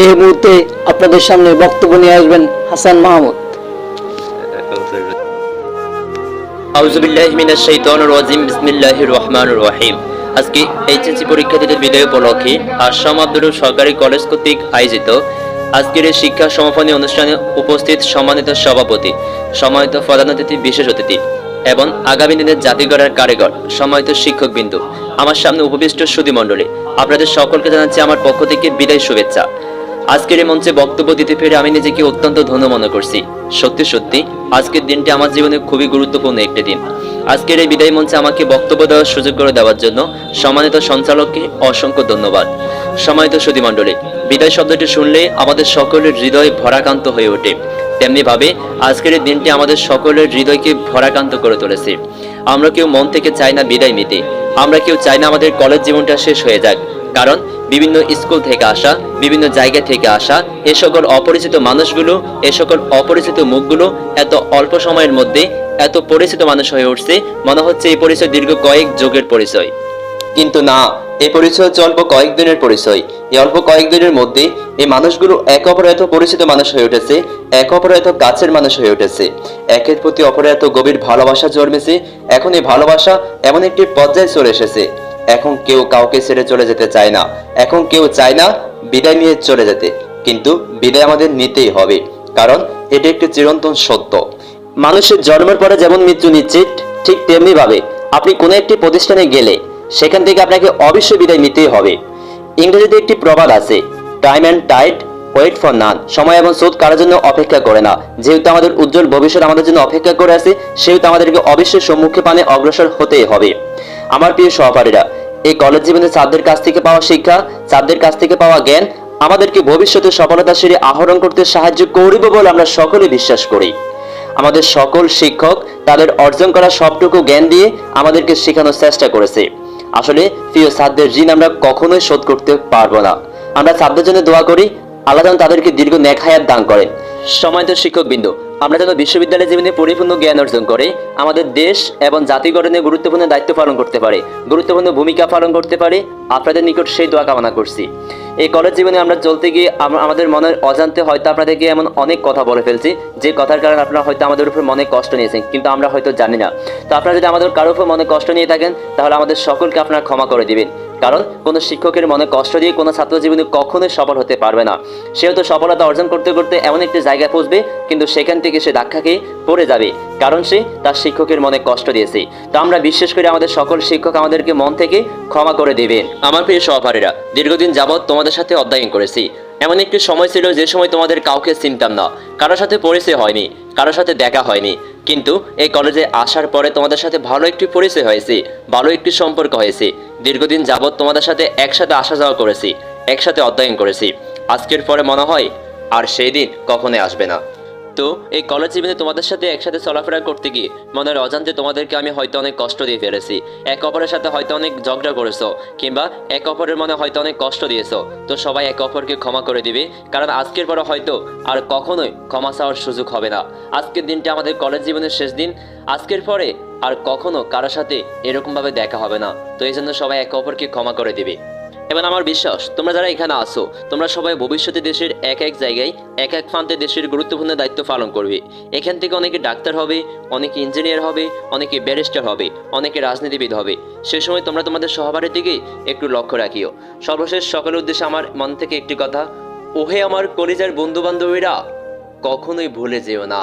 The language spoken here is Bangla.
এই মুহূর্তে আপনাদের সামনে বক্তব্য নিয়ে আসবেন হাসান মাহমুদ। আউজুবিল্লাহ মিনাশ শাইতানির বিসমিল্লাহির রহমানির রহিম। আজকে এইচএসসি পরীক্ষার্থীদের বিদায় উপলক্ষে আসাম সরকারি কলেজ কর্তৃক আয়োজিত আজকের এই শিক্ষা সমাপনী অনুষ্ঠানে উপস্থিত সম্মানিত সভাপতি, সম্মানিত প্রধান অতিথি, বিশেষ অতিথি, এবং আগামী দিনের জাতি গড়ার কারিগর, সম্মানিত শিক্ষক বিন্দু আমার সামনে উপবিষ্ট সুধী মণ্ডলী, আপনাদের সকলকে জানাচ্ছি আমার পক্ষ থেকে বিদায় শুভেচ্ছা। আজকের এই মঞ্চে বক্তব্য দিতে পেরে আমি নিজেকে অত্যন্ত ধন্য মনে করছি। সত্যি সত্যি, আজকের দিনটি আমার জীবনে খুবই গুরুত্বপূর্ণ একটি দিন। আজকের এই বিদায় মঞ্চে আমাকে বক্তব্য দেওয়ার সুযোগ করে দেওয়ার জন্য সম্মানিত সঞ্চালককে অসংখ্য ধন্যবাদ। সম্মানিত সুধী মণ্ডলী বিদায় শব্দটি শুনলে আমাদের সকলের হৃদয় ভরাকান্ত হয়ে ওঠে। তেমনি ভাবে আজকের এই দিনটি আমাদের সকলের হৃদয়কে ভরাকান্ত করে তুলেছে। আমরা কেউ মন থেকে চাই না বিদায় নিতে। আমরা কেউ চাই না আমাদের কলেজ জীবনটা শেষ হয়ে যাক। কারণ বিভিন্ন স্কুল থেকে আসা, বিভিন্ন জায়গা থেকে আসা, এ সকল অপরিচিত মানুষগুলো, এ সকল অপরিচিত মুখগুলো এত অল্প সময়ের মধ্যে এত পরিচিত মানুষ হয়ে উঠছে, মনে হচ্ছে এই পরিচয় দীর্ঘ কয়েক যুগের পরিচয়। কিন্তু না, এই পরিচয় হচ্ছে অল্প কয়েকদিনের পরিচয়। এই অল্প কয়েকদিনের মধ্যে এই মানুষগুলো এক অপর এত পরিচিত মানুষ হয়ে উঠেছে, এক অপর এত কাছের মানুষ হয়ে উঠেছে। একের প্রতি অপরের এত গভীর ভালোবাসা জন্মেছে, এখন এই ভালোবাসা এমন একটি পর্যায়ে চলে এসেছে। এখন কেউ কাউকে ছেড়ে চলে যেতে চায় না। এখন কেউ চায় না বিদায় নিয়ে চলে যেতে, কিন্তু বিদায় আমাদের নিতেই হবে, কারণ এটি একটি চিরন্তন সত্য। মানুষের জন্মের পরে যেমন মৃত্যু নিশ্চিত, ঠিক তেমনি ভাবে আপনি কোনো একটি প্রতিষ্ঠানে গেলে সেখান থেকে আপনাকে অবশ্যই বিদায় নিতেই হবে। ইংরেজিতে একটি প্রবাদ আছে time and tide wait for none সময় এবং সুদ কারোর জন্য অপেক্ষা করে না। যেহেতু আমাদের উজ্জ্বল ভবিষ্যৎ আমাদের জন্য অপেক্ষা করে আছে, সেহেতু আমাদেরকে অবশ্যই সম্মুখে পানে অগ্রসর হতেই হবে। আমার প্রিয় সহপাঠীরা, এই কলেজ জীবনে ছাত্রদের কাছ থেকে পাওয়া শিক্ষা ছাত্রদের কাছ থেকে পাওয়া জ্ঞান আমাদেরকে ভবিষ্যতে সফলতা সিঁড়ি আহরণ করতে সাহায্য করিব বলে আমরা সকলে বিশ্বাস করি। আমাদের সকল শিক্ষক তাদের অর্জন করা সবটুকু জ্ঞান দিয়ে আমাদেরকে শেখানোর চেষ্টা করেছে। আসলে প্রিয় ছাত্রদের ঋণ আমরা কখনোই শোধ করতে পারব না। আমরা ছাত্রদের জন্য দোয়া করি, আল্লাহ তাদেরকে দীর্ঘ নেখায়াত দান করেন। সময়ত শিক্ষক বিন্দু আমরা যেন বিশ্ববিদ্যালয় জীবনে পরিপূর্ণ জ্ঞান অর্জন করে, আমাদের দেশ এবং জাতি গঠনে গুরুত্বপূর্ণ দায়িত্ব পালন করতে পারে, গুরুত্বপূর্ণ ভূমিকা পালন করতে পারে, আপনাদের নিকট সেই দোয়া কামনা করছি। এই কলেজ জীবনে আমরা চলতে গিয়ে আমাদের মনের অজান্তে হয়তো আপনাদেরকে এমন অনেক কথা বলে ফেলছি, যে কথার কারণে আপনারা হয়তো আমাদের উপর মনে কষ্ট নিয়েছেন, কিন্তু আমরা হয়তো জানি না। তো আপনারা যদি আমাদের কারোর উপর মনে কষ্ট নিয়ে থাকেন, তাহলে আমাদের সকলকে আপনারা ক্ষমা করে দিবেন। কারণ কোনো শিক্ষকের মনে কষ্ট দিয়ে কোনো ছাত্র জীবনে কখনোই সফল হতে পারবে না। সেও তো সফলতা অর্জন করতে করতে এমন একটি জায়গায় পৌঁছবে, কিন্তু সেখান থেকে সে ধাক্কা খেয়ে পড়ে যাবে, কারণ সে তার শিক্ষকের মনে কষ্ট দিয়েছে। তো আমরা বিশ্বাস করি আমাদের সকল শিক্ষক আমাদেরকে মন থেকে ক্ষমা করে দেবেন আমার প্রিয় সহপাঠীরা, দীর্ঘদিন যাবৎ তোমাদের সাথে অধ্যয়ন করেছি। এমন একটি সময় ছিল যে সময় তোমাদের কাউকে চিনতাম না। কারোর সাথে পরিচয় হয়নি কারোর সাথে দেখা হয়নি। কিন্তু এই কলেজে আসার পরে তোমাদের সাথে ভালো একটি পরিচয় হয়েছে, ভালো একটি সম্পর্ক হয়েছে। দীর্ঘদিন যাবৎ তোমাদের সাথে একসাথে আসা যাওয়া করেছি, একসাথে অধ্যয়ন করেছি। আজকের পরে মনে হয় আর সেই দিন কখনোই আসবে না। তো এই কলেজ জীবনে তোমাদের সাথে একসাথে চলাফেরা করতে গিয়ে মনের অজান্তে তোমাদেরকে আমি হয়তো অনেক কষ্ট দিয়ে ফেলেছি। এক অপরের সাথে হয়তো অনেক ঝগড়া করেছ, কিংবা এক অপরের মনে হয়তো অনেক কষ্ট দিয়েছ। তো সবাই এক অপরকে ক্ষমা করে দিবে, কারণ আজকের পরে হয়তো আর কখনোই ক্ষমা চাওয়ার সুযোগ হবে না। আজকের দিনটা আমাদের কলেজ জীবনের শেষ দিন, আজকের পরে আর কখনো কারোর সাথে এরকমভাবে দেখা হবে না। তো এই জন্য সবাই এক অপরকে ক্ষমা করে দিবে। এবং আমার বিশ্বাস, তোমরা যারা এখানে আসো তোমরা সবাই ভবিষ্যতে দেশের এক এক জায়গায়, এক এক প্রান্তে দেশের গুরুত্বপূর্ণ দায়িত্ব পালন করবে। এখান থেকে অনেকে ডাক্তার হবে, অনেকে ইঞ্জিনিয়ার হবে, অনেকে ব্যারিস্টার হবে, অনেকে রাজনীতিবিদ হবে। সে সময় তোমরা তোমাদের সহবারের দিকে একটু লক্ষ্য রাখিও। সর্বশেষ সকলের উদ্দেশ্যে আমার মন থেকে একটি কথা, ওহে আমার কলিজার বন্ধু বান্ধবীরা কখনোই ভুলে যেও না।